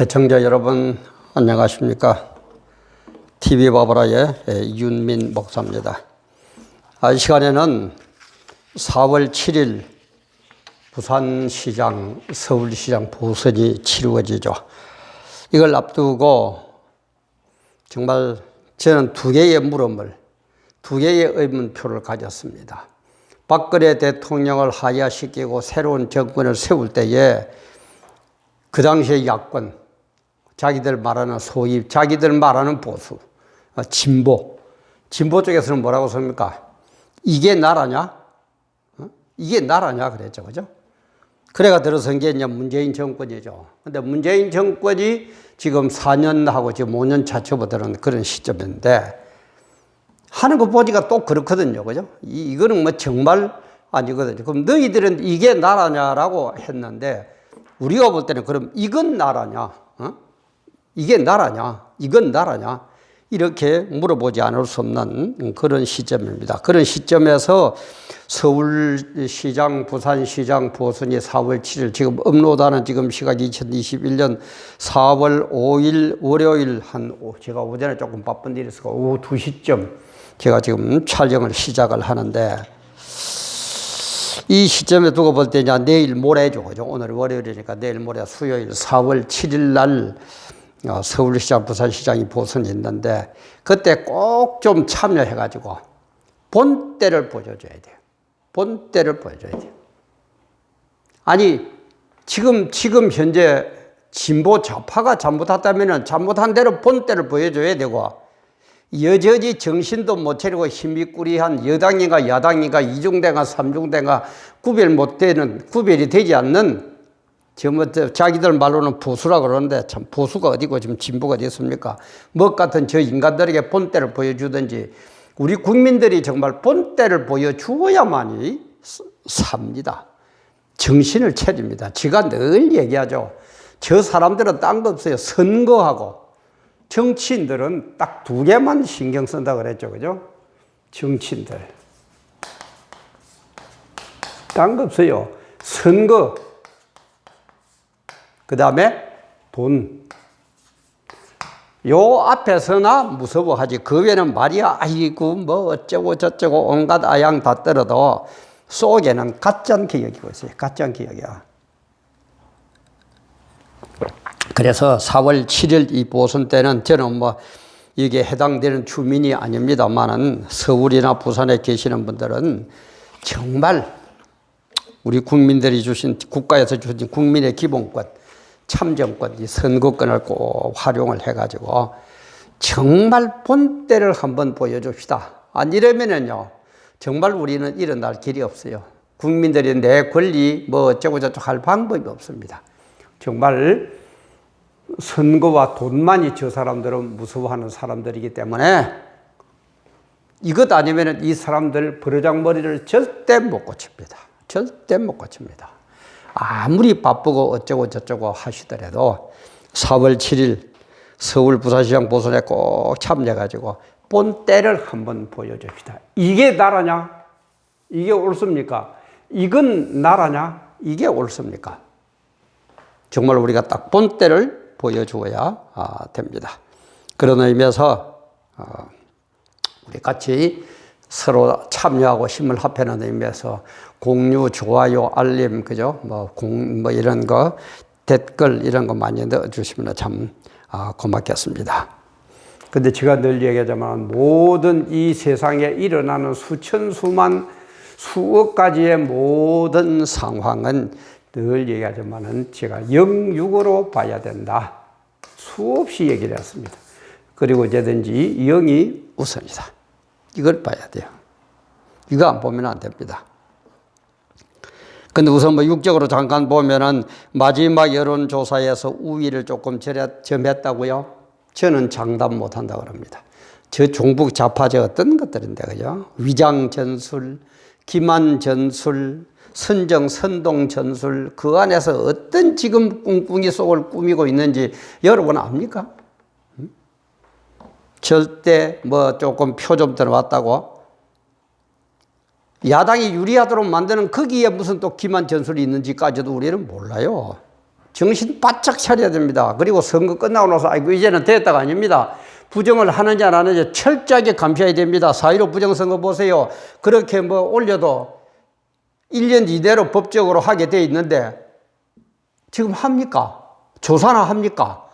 애청자 여러분 안녕하십니까? TV 바보라의 윤민 목사입니다. 아, 이 시간에는 4월 7일 부산시장, 서울시장 보선이 치루어지죠. 이걸 앞두고 정말 저는 두 개의 물음을, 두 개의 의문표를 가졌습니다. 박근혜 대통령을 하야시키고 새로운 정권을 세울 때에 그 당시의 야권, 자기들 말하는 소위 자기들 말하는 보수, 어, 진보, 진보 쪽에서는 뭐라고 씁니까? 이게 나라냐? 어? 이게 나라냐? 그랬죠, 그죠? 그래가 들어선 게 이제 문재인 정권이죠. 근데 문재인 정권이 지금 4년하고 지금 5년 차 접어드는 그런 시점인데 하는 거 보니까 또 그렇거든요. 그죠? 이, 이거는 뭐 정말 아니거든요. 그럼 너희들은 이게 나라냐라고 했는데 우리가 볼 때는 그럼 이건 나라냐? 어? 이게 나라냐? 이건 나라냐? 이렇게 물어보지 않을 수 없는 그런 시점입니다. 그런 시점에서 서울시장, 부산시장 보선이 4월 7일, 지금 업로드하는 지금 시각이 2021년 4월 5일 월요일 한, 오- 제가 오전에 조금 바쁜 일이 있어서 오후 2시쯤 제가 지금 촬영을 시작을 하는데 이 시점에 두고 볼때 이제 내일 모레죠. 오늘 월요일이니까 내일 모레 수요일 4월 7일 날 어, 서울시장, 부산시장이 보선이 있는데 그때 꼭 좀 참여해가지고 본때를 보여줘야 돼요. 본때를 보여줘야 돼요. 아니, 지금, 지금 현재 진보 좌파가 잘못했다면 잘못한 대로 본때를 보여줘야 되고 여전히 정신도 못 차리고 힘이 꾸리한 여당인가 야당인가 이중대가 삼중대가 구별 못 되는 구별이 되지 않는 지금 뭐 자기들 말로는 보수라 그러는데 참 보수가 어디고 지금 진보가 어디 있습니까? 뭐 같은 저 인간들에게 본때를 보여주든지 우리 국민들이 정말 본때를 보여주어야만이 스- 삽니다. 정신을 차립니다. 제가 늘 얘기하죠. 저 사람들은 딴 거 없어요. 선거하고 정치인들은 딱 두 개만 신경 쓴다 그랬죠. 그죠? 정치인들. 딴 거 없어요. 선거. 그 다음에 돈. 요 앞에서나 무서워하지. 그 외에는 말이야. 아이고, 뭐 어쩌고 저쩌고 온갖 아양 다 떨어도 속에는 가짠 기억이고 있어요. 가짠 기억이야. 그래서 4월 7일 이 보선 때는 저는 뭐 이게 해당되는 주민이 아닙니다만은 서울이나 부산에 계시는 분들은 정말 우리 국민들이 주신 국가에서 주신 국민의 기본권, 참정권, 이 선거권을 꼭 활용을 해가지고 정말 본때를 한번 보여줍시다. 안 이러면은요, 정말 우리는 일어날 길이 없어요. 국민들이 내 권리 뭐 어쩌고 저쩌고 할 방법이 없습니다. 정말 선거와 돈만이 저 사람들은 무서워하는 사람들이기 때문에 이것 아니면 이 사람들 버르장머리를 절대 못 고칩니다. 절대 못 고칩니다. 아무리 바쁘고 어쩌고 저쩌고 하시더라도 4월 7일 서울 부산시장 보선에 꼭 참여해가지고 본때를 한번 보여줍시다. 이게 나라냐? 이게 옳습니까? 이건 나라냐? 이게 옳습니까? 정말 우리가 딱 본때를 보여주어야 아, 됩니다. 그런 의미에서 어, 우리 같이 서로 참여하고 힘을 합하는 의미에서 공유, 좋아요, 알림, 그죠? 뭐, 공, 뭐 이런 거, 댓글 이런 거 많이 넣어주시면 참 아, 고맙겠습니다. 근데 제가 늘 얘기하자면 모든 이 세상에 일어나는 수천, 수만, 수억 가지의 모든 상황은 늘 얘기하지만은 제가 영육으로 봐야 된다. 수없이 얘기를 했습니다. 그리고 언제든지 영이 우선이다. 이걸 봐야 돼요. 이거 안 보면 안 됩니다. 근데 우선 뭐 육적으로 잠깐 보면은 마지막 여론조사에서 우위를 조금 점했- 점했다고요? 저는 장담 못 한다 그럽니다. 저 종북 좌파 저 어떤 것들인데, 그죠? 위장 전술, 기만 전술, 선정, 선동 전술, 그 안에서 어떤 지금 꿍꿍이 속을 꾸미고 있는지 여러분 압니까? 음? 절대 뭐 조금 표 좀 들어왔다고 야당이 유리하도록 만드는 거기에 무슨 또 기만 전술이 있는지까지도 우리는 몰라요. 정신 바짝 차려야 됩니다. 그리고 선거 끝나고 나서 아이고 이제는 됐다가 아닙니다. 부정을 하는지 안 하는지 철저하게 감시해야 됩니다. 4.15 부정선거 보세요. 그렇게 뭐 올려도 1년 이내로 법적으로 하게 돼 있는데 지금 합니까? 조사나 합니까?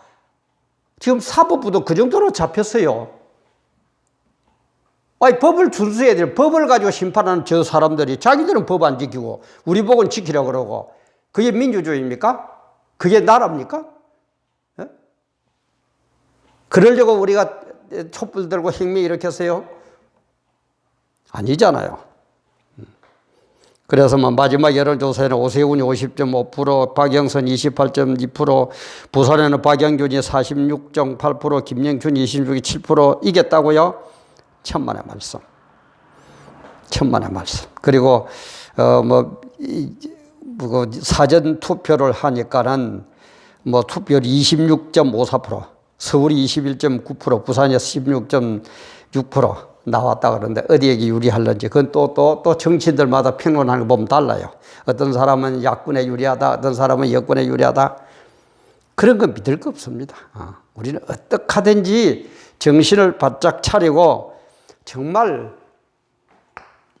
지금 사법부도 그 정도로 잡혔어요. 아니, 법을 준수해야 돼. 법을 가지고 심판하는 저 사람들이 자기들은 법 안 지키고 우리 법은 지키려고 그러고 그게 민주주의입니까? 그게 나라입니까? 예? 그러려고 우리가 촛불 들고 혁명 일으켰어요? 아니잖아요. 그래서 뭐 마지막 여론조사에는 오세훈이 50.5%, 박영선 28.2%, 부산에는 박영준이 46.8%, 김영춘 26.7% 이겼다고요? 천만의 말씀. 천만의 말씀. 그리고 어뭐 뭐 사전 투표를 하니까는 뭐 투표율 26.54%, 서울이 21.9%, 부산이 16.6% 나왔다 그러는데 어디에게 유리할런지 그건 또 또 또 정치인들마다 평론하는 거 보면 달라요. 어떤 사람은 야권에 유리하다, 어떤 사람은 여권에 유리하다. 그런 건 믿을 거 없습니다. 어, 우리는 어떻게 하든지 정신을 바짝 차리고 정말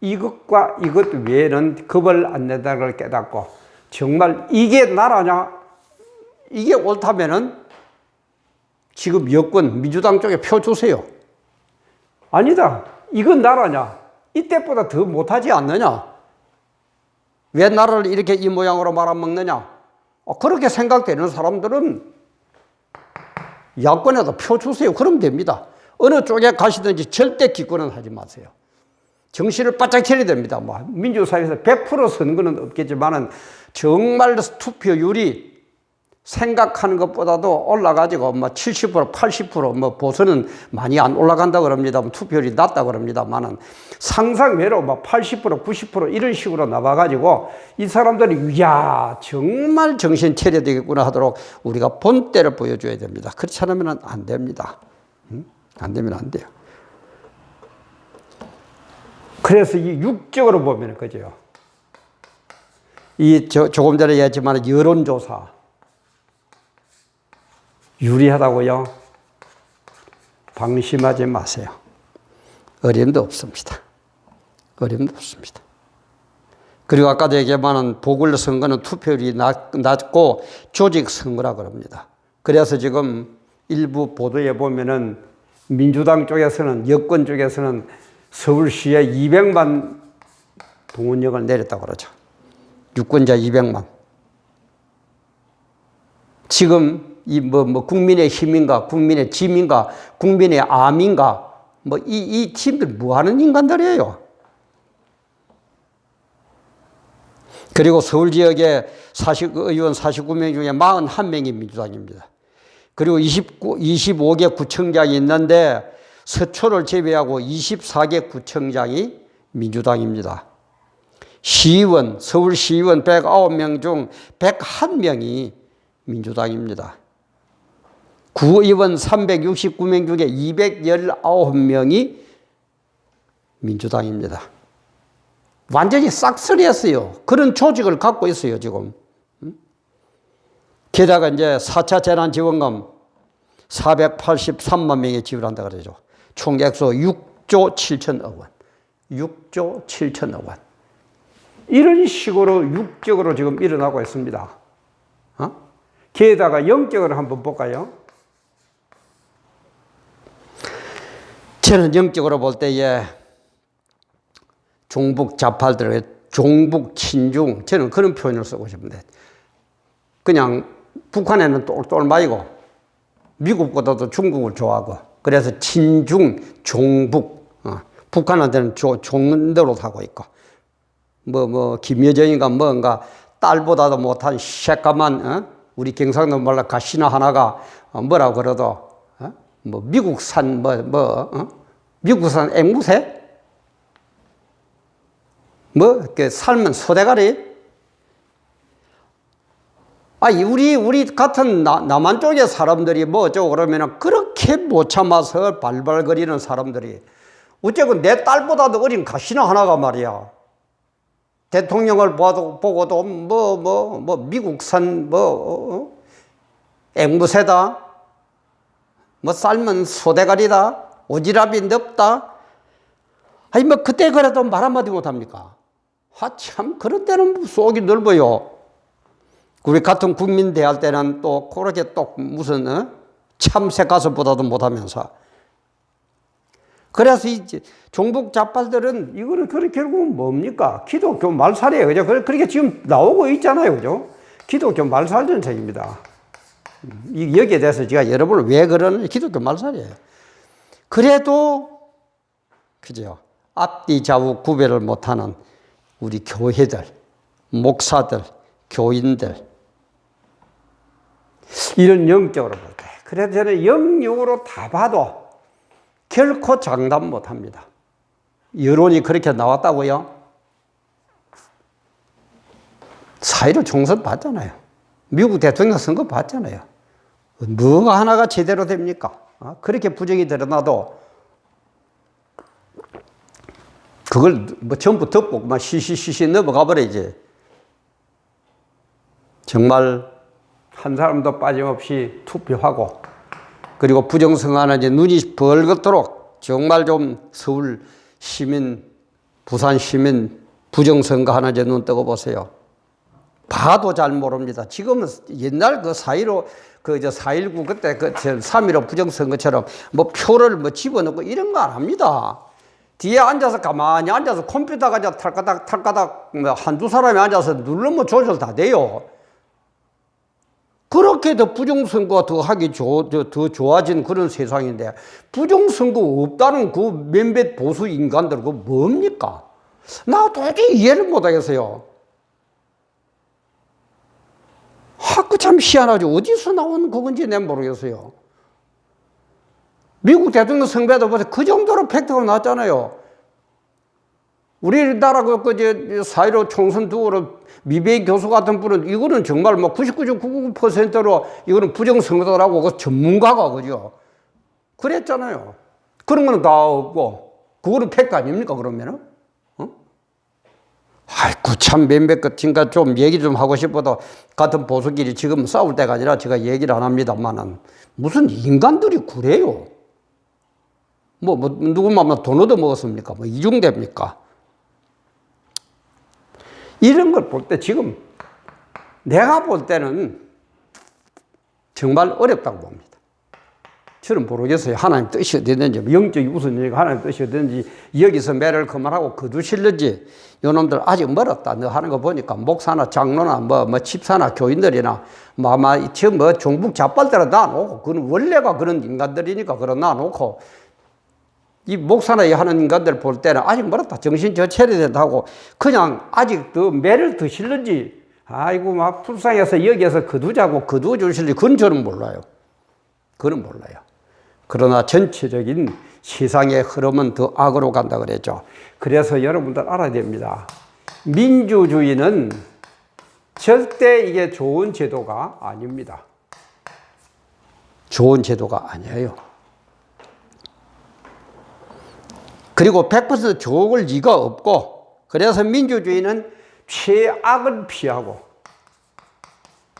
이것과 이것 외에는 겁을 안걸 깨닫고 정말 이게 나라냐 이게 옳다면은 지금 여권 민주당 쪽에 표 주세요. 아니다. 이건 나라냐? 이때보다 더 못하지 않느냐? 왜 나라를 이렇게 이 모양으로 말아먹느냐? 어, 그렇게 생각되는 사람들은 야권에도 표 주세요. 그러면 됩니다. 어느 쪽에 가시든지 절대 기권은 하지 마세요. 정신을 바짝 차려야 됩니다. 뭐 민주사회에서 100% 선거는 없겠지만은 정말 투표율이 생각하는 것보다도 올라가지고 뭐 70%, 80%뭐 보수는 많이 안 올라간다 그럽니다. 투표율이 낮다 그럽니다만은 상상 외로 뭐 80%, 90% 이런 식으로 나와가지고 이 사람들이 야 정말 정신 차려야 되겠구나 하도록 우리가 본때를 보여줘야 됩니다. 그렇지 않으면 안 됩니다. 응? 안 되면 안 돼요. 그래서 이 육적으로 보면 그죠. 이 저, 조금 전에 얘기했지만 여론조사 유리하다고요? 방심하지 마세요. 어림도 없습니다. 어림도 없습니다. 그리고 아까도 얘기한 보궐선거는 투표율이 낮, 낮고 조직선거라 그럽니다. 그래서 지금 일부 보도에 보면은 민주당 쪽에서는 여권 쪽에서는 서울시에 200만 동원령을 내렸다고 그러죠. 유권자 200만. 지금 이뭐 뭐 국민의 힘인가, 국민의 짐인가, 국민의 암인가, 뭐 이이 팀들 뭐 하는 인간들이에요? 그리고 서울 지역에 40, 의원 49명 중에 41명이 민주당입니다. 그리고 29, 25개 구청장이 있는데 서초를 제외하고 24개 구청장이 민주당입니다. 시의원, 서울시의원 109명 중 101명이 민주당입니다. 구의원 369명 중에 219명이 민주당입니다. 완전히 싹쓸이했어요. 그런 조직을 갖고 있어요, 지금. 게다가 이제 4차 재난지원금 483만 명이 지불한다 그러죠. 총 액수 6조 7천억 원. 6조 7천억 원. 이런 식으로 육적으로 지금 일어나고 있습니다. 어? 게다가 영적으로 한번 볼까요? 저는 영적으로 볼 때에 종북 좌파들, 종북 친중, 저는 그런 표현을 쓰고 싶은데, 그냥 북한에는 똘똘마이고, 미국보다도 중국을 좋아하고, 그래서 친중, 종북, 어, 북한한테는 조, 종대로 사고 있고, 뭐, 뭐, 김여정인가 뭔가 딸보다도 못한 새까만, 어? 우리 경상도 말로 가시나 하나가 어, 뭐라고 그러도, 어? 뭐, 미국산, 뭐, 뭐, 어? 미국산 앵무새? 뭐, 그 삶은 소대가리? 아니, 우리, 우리 같은 나, 남한 쪽의 사람들이 뭐 어쩌고 그러면은 그렇게 못 참아서 발발거리는 사람들이 어쨌건 내 딸보다도 어린 가시나 하나가 말이야. 대통령을 봐도, 보고도 뭐, 뭐, 뭐, 미국산 뭐, 어? 앵무새다, 뭐 삶은 소대가리다, 오지랖이 넓다. 아니 뭐 그때 그래도 말 한마디 못 합니까? 아 참 그런 때는 속이 넓어요. 우리 같은 국민 대할 때는 또 그렇게 또 무슨 어? 참새 가서보다도 못하면서 그래서 이 종북 잡발들은 이거는 그렇게 결국은 뭡니까? 기독교 말살이에요. 그죠? 그래- 그렇게 지금 나오고 있잖아요. 그죠? 기독교 말살 전쟁입니다. 이- 여기에 대해서 제가 여러분을 왜 그러는지 기독교 말살이에요. 그래도, 그죠? 앞뒤 좌우 구별을 못하는 우리 교회들, 목사들, 교인들, 이런 영적으로 볼 때. 그래서 저는 영육으로 다 봐도 결코 장담 못 합니다. 여론이 그렇게 나왔다고요? 사회로 총선 봤잖아요. 미국 대통령 선거 봤잖아요. 뭐가 하나가 제대로 됩니까? 어? 그렇게 부정이 드러나도 그걸 뭐 전부 덮고 막 시시시시 넘어가 버려야지. 정말 한 사람도 빠짐없이 투표하고 그리고 부정선거하는 이제 눈이 벌겋도록 정말 좀 서울 시민, 부산 시민 부정선거하는 이제 눈 뜨고 보세요. 봐도 잘 모릅니다. 지금은 옛날 그 사이로 그저 4.19 그때 그3.15 부정선거처럼 뭐 표를 뭐 집어넣고 이런 거 안 합니다. 뒤에 앉아서 가만히 앉아서 컴퓨터 가지고 탈까닥 탈까닥 뭐 한두 사람이 앉아서 누르면 조절 다 돼요. 그렇게 더 부정선거가 더 하기 좋, 더, 더 좋아진 그런 세상인데 부정선거 없다는 그 몇몇 보수 인간들 그 뭡니까? 나 도저히 이해를 못 하겠어요. 아, 그참 희한하죠. 어디서 나온 그건지 내 모르겠어요. 미국 대통령 선거에도 보세요. 그 정도로 팩트가 나왔잖아요. 우리나라 그, 그, 저, 사회로 총선 두고로 미베이 교수 같은 분은 이거는 정말 뭐 99.99%로 이거는 부정선거다라고 그 전문가가 그죠. 그랬잖아요. 그런 거는 다 없고, 그거는 팩트 아닙니까, 그러면은? 어? 아이고, 참 몇몇 것인가 좀 얘기 좀 하고 싶어도 같은 보수끼리 지금 싸울 때가 아니라 제가 얘기를 안 합니다만은 무슨 인간들이 그래요. 뭐, 뭐, 누구만 돈 얻어 먹었습니까? 뭐, 이중됩니까? 이런 걸 볼 때 지금 내가 볼 때는 정말 어렵다고 봅니다. 저는 모르겠어요. 하나님 뜻이 어디든지, 영적이 우선이니까 하나님 뜻이 어디든지, 여기서 매를 그만하고 거두실는지, 요놈들 아직 멀었다. 너 하는 거 보니까, 목사나 장로나 뭐, 뭐, 집사나 교인들이나, 뭐, 아마, 저 뭐, 종북 잡발대로 놔놓고, 그는 원래가 그런 인간들이니까 그런 놔놓고, 이 목사나 하는 인간들 볼 때는 아직 멀었다. 정신 저 차려야 된다고 그냥 아직 더 매를 드실는지 아이고 막 불쌍해서 여기에서 거두자고 거두어 주실지 그건 저는 몰라요. 그건 몰라요. 그러나 전체적인 세상의 흐름은 더 악으로 간다 그랬죠. 그래서 여러분들 알아야 됩니다. 민주주의는 절대 이게 좋은 제도가 아닙니다. 좋은 제도가 아니에요. 그리고 100% 좋을 리가 없고 그래서 민주주의는 최악은 피하고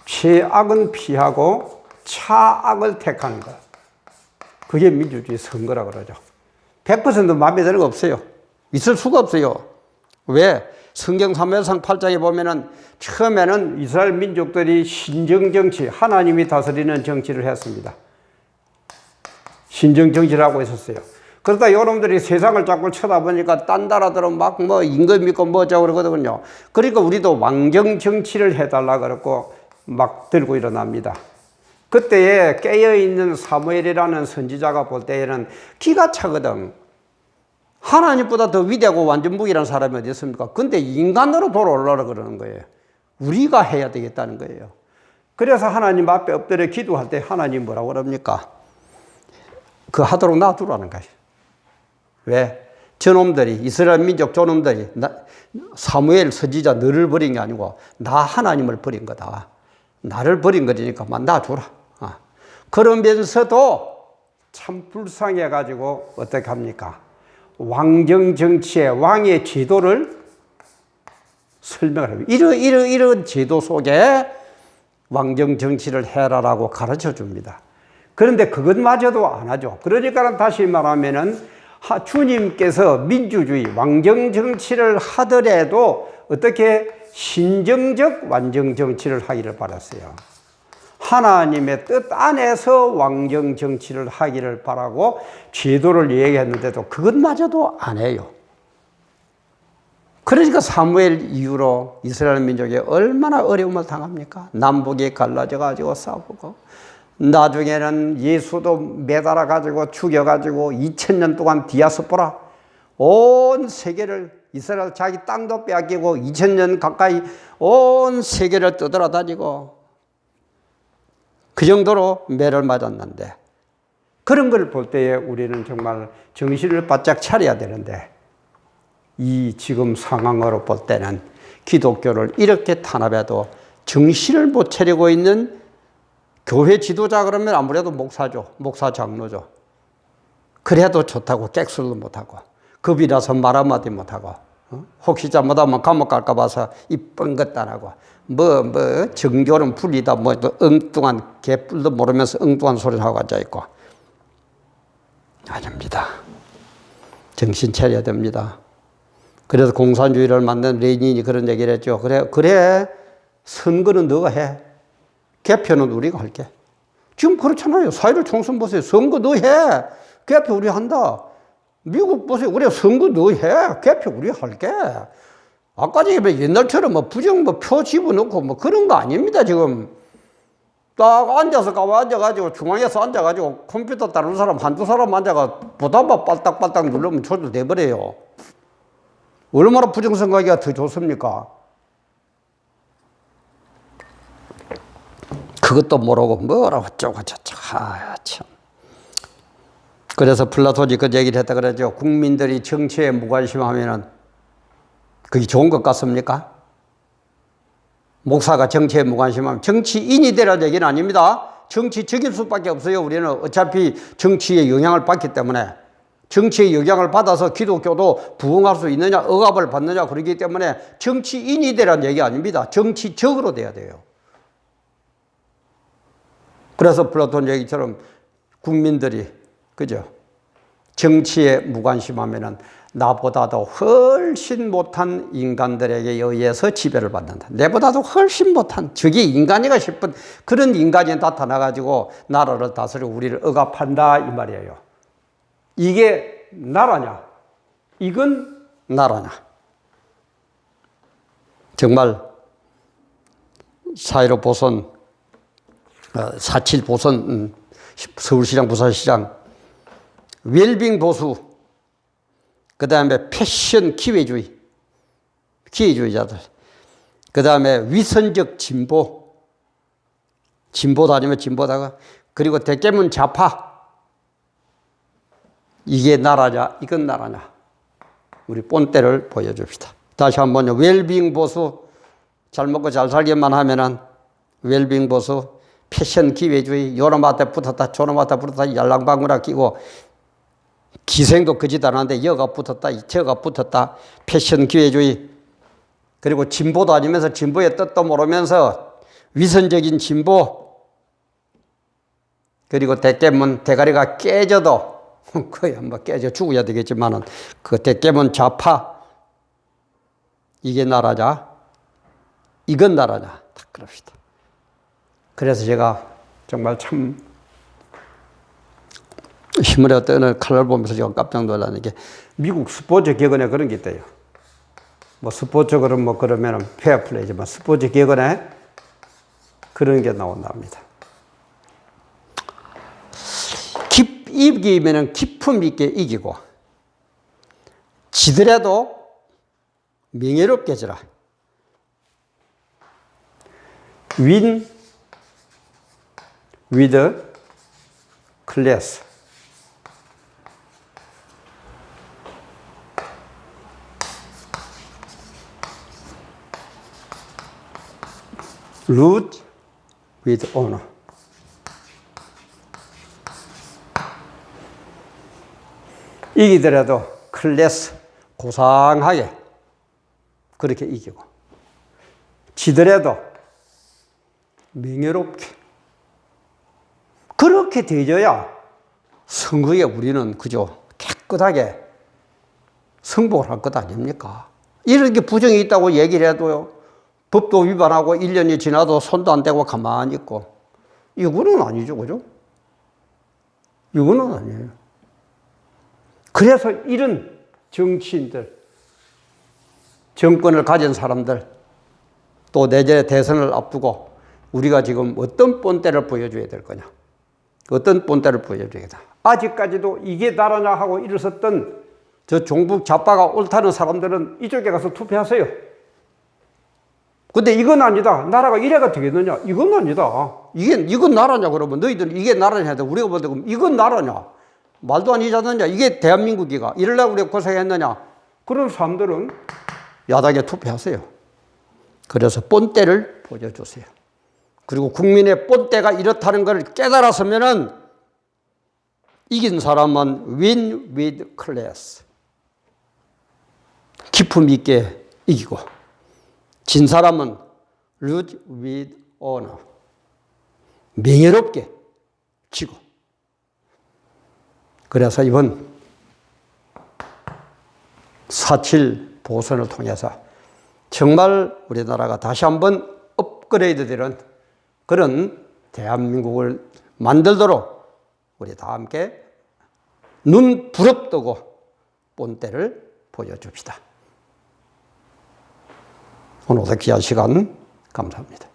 최악은 피하고 차악을 택하는 것. 그게 민주주의 선거라 그러죠. 100% 마음에 드는 거 없어요. 있을 수가 없어요. 왜? 성경 3회상 8장에 보면은 처음에는 이스라엘 민족들이 신정 정치, 하나님이 다스리는 정치를 했습니다. 신정 정치라고 했었어요. 그러다 여러분들이 세상을 자꾸 쳐다보니까 딴 나라들은 막 뭐 임금 믿고 뭐자고 그러거든요. 그러니까 우리도 왕정 정치를 해달라 그러고 막 들고 일어납니다. 그때에 깨어있는 사무엘이라는 선지자가 볼 때에는 기가 차거든. 하나님보다 더 위대하고 완전무기라는 사람이 어디 있습니까? 근데 인간으로 돌아올라라 그러는 거예요. 우리가 해야 되겠다는 거예요. 그래서 하나님 앞에 엎드려 기도할 때 하나님 뭐라고 그럽니까? 그 하도록 놔두라는 거예요. 왜? 저놈들이, 이스라엘 민족 저놈들이, 나, 사무엘 선지자 너를 버린 게 아니고, 나 하나님을 버린 거다. 나를 버린 거니까 놔주라. 아. 그러면서도 참 불쌍해가지고 어떻게 합니까? 왕정 정치의 왕의 제도를 설명을 합니다. 이런, 이런, 이런 제도 속에 왕정 정치를 해라라고 가르쳐 줍니다. 그런데 그것마저도 안 하죠. 그러니까 다시 말하면은 하- 주님께서 민주주의, 왕정 정치를 하더라도 어떻게 신정적 완정 정치를 하기를 바랐어요. 하나님의 뜻 안에서 왕정 정치를 하기를 바라고 제도를 얘기했는데도 그것마저도 안 해요. 그러니까 사무엘 이후로 이스라엘 민족이 얼마나 어려움을 당합니까? 남북이 갈라져 가지고 싸우고 나중에는 예수도 매달아 가지고 죽여 가지고 2000년 동안 디아스포라. 온 세계를 이스라엘 자기 땅도 빼앗기고 2000년 가까이 온 세계를 떠돌아다니고 그 정도로 매를 맞았는데 그런 걸 볼 때에 우리는 정말 정신을 바짝 차려야 되는데 이 지금 상황으로 볼 때는 기독교를 이렇게 탄압해도 정신을 못 차리고 있는 교회 지도자 그러면 아무래도 목사죠. 목사 장로죠. 그래도 좋다고 객술도 못하고 급이라서 말 한마디 못하고 어? 혹시 잘못하면 감옥 갈까 봐서 이쁜 것도 안 하고 뭐, 뭐, 정교는 풀리다 뭐, 또 엉뚱한 개뿔도 모르면서 엉뚱한 소리를 하고 앉아 있고. 아닙니다. 정신 차려야 됩니다. 그래서 공산주의를 만든 레닌이 그런 얘기를 했죠. 그래, 그래. 선거는 너가 해. 개표는 우리가 할게. 지금 그렇잖아요. 사회를 총선 보세요. 선거 너 해. 개표 우리 한다. 미국 보세요. 우리 선거 너 해. 개표 우리 할게. 아까 전에 옛날처럼 뭐 부정 뭐 표 집어넣고 뭐 그런 거 아닙니다, 지금. 딱 앉아서 가만 앉아가지고 중앙에서 앉아가지고 컴퓨터 다른 사람 한두 사람 앉아가 보다봐 빨딱빨딱 누르면 조절돼버려요. 얼마나 부정선거하기가 더 좋습니까? 그것도 모르고 뭐라고 어쩌고 저쩌고 아, 참. 그래서 플라톤이 그 얘기를 했다 그러죠. 국민들이 정치에 무관심하면은 그게 좋은 것 같습니까? 목사가 정치에 무관심하면 정치인이 되라는 얘기는 아닙니다. 정치적일 수밖에 없어요. 우리는 어차피 정치에 영향을 받기 때문에 정치의 영향을 받아서 기독교도 부흥할 수 있느냐, 억압을 받느냐 그러기 때문에 정치인이 되라는 얘기 아닙니다. 정치적으로 돼야 돼요. 그래서 플라톤 얘기처럼 국민들이 그죠? 정치에 무관심하면은 나보다도 훨씬 못한 인간들에게 의해서 지배를 받는다. 내보다도 훨씬 못한 저게 인간이가 싶은 그런 인간이 나타나 가지고 나라를 다스리고 우리를 억압한다 이 말이에요. 이게 나라냐? 이건 나라냐? 정말 사이로 보선, 어, 사칠 보선, 음, 서울시장, 부산시장, 웰빙 보수, 그 다음에 패션 기회주의, 기회주의자들, 그 다음에 위선적 진보, 진보 다니면 진보다가, 그리고 대깨문 좌파, 이게 나라냐, 이건 나라냐. 우리 본때를 보여줍시다. 다시 한 번요. 웰빙 보수, 잘 먹고 잘 살기만 하면은 웰빙 보수, 패션 기회주의, 요놈한테 붙었다, 저놈한테 붙었다, yar랑방구나 끼고, 기생도 하는데 여가 붙었다, 저가 붙었다, 패션 기회주의, 그리고 진보도 아니면서 진보의 뜻도 모르면서 위선적인 진보, 그리고 대깨문 대가리가 깨져도 거의 한번 깨져 죽어야 되겠지만은 그 대깨문 좌파 이게 나라냐? 이건 나라냐? 딱 그럽시다. 그래서 제가 정말 참 신문에 어떤 어느 칼을 보면서 제가 깜짝 놀라는 게 미국 스포츠 격언에 그런 게 있대요. 뭐 스포츠 그런 뭐 그러면은 페어플레이지만 스포츠 격언에 그런 게 나온답니다. 깊, 이기면은 깊음 있게 이기고, 지더라도 명예롭게 져라. win with class. root with honor. 이기더라도 클래스 고상하게 그렇게 이기고 지더라도 명예롭게 그렇게 되져야 선거에 우리는 그저 깨끗하게 승복을 할 것 아닙니까? 이렇게 부정이 있다고 얘기를 해도요. 법도 위반하고 1년이 지나도 손도 안 대고 가만히 있고. 이거는 아니죠. 그죠? 이거는 아니에요. 그래서 이런 정치인들, 정권을 가진 사람들, 또 내년에 대선을 앞두고 우리가 지금 어떤 본때를 보여줘야 될 거냐. 어떤 본때를 보여줘야겠다. 아직까지도 이게 나라냐 하고 일어섰던 저 종북 좌파가 옳다는 사람들은 이쪽에 가서 투표하세요. 근데 이건 아니다. 나라가 이래가 되겠느냐? 이건 아니다. 이게, 이건 나라냐? 그러면 너희들 이게 나라냐? 우리가 볼때 이건 나라냐? 말도 아니지 않느냐? 이게 대한민국이가. 이럴라 우리가 고생했느냐? 그런 사람들은 야당에 투표하세요. 그래서 본때를 보여주세요. 그리고 국민의 본때가 이렇다는 걸 깨달았으면은 이긴 사람은 win with class. 기품 있게 이기고 진 사람은 lose with honor. 명예롭게 지고. 그래서 이번 4.7 보선을 통해서 정말 우리나라가 다시 한번 업그레이드 되는 그런 대한민국을 만들도록 우리 다 함께 눈 부릅뜨고 본때를 보여줍시다. 오늘도 귀한 시간 감사합니다.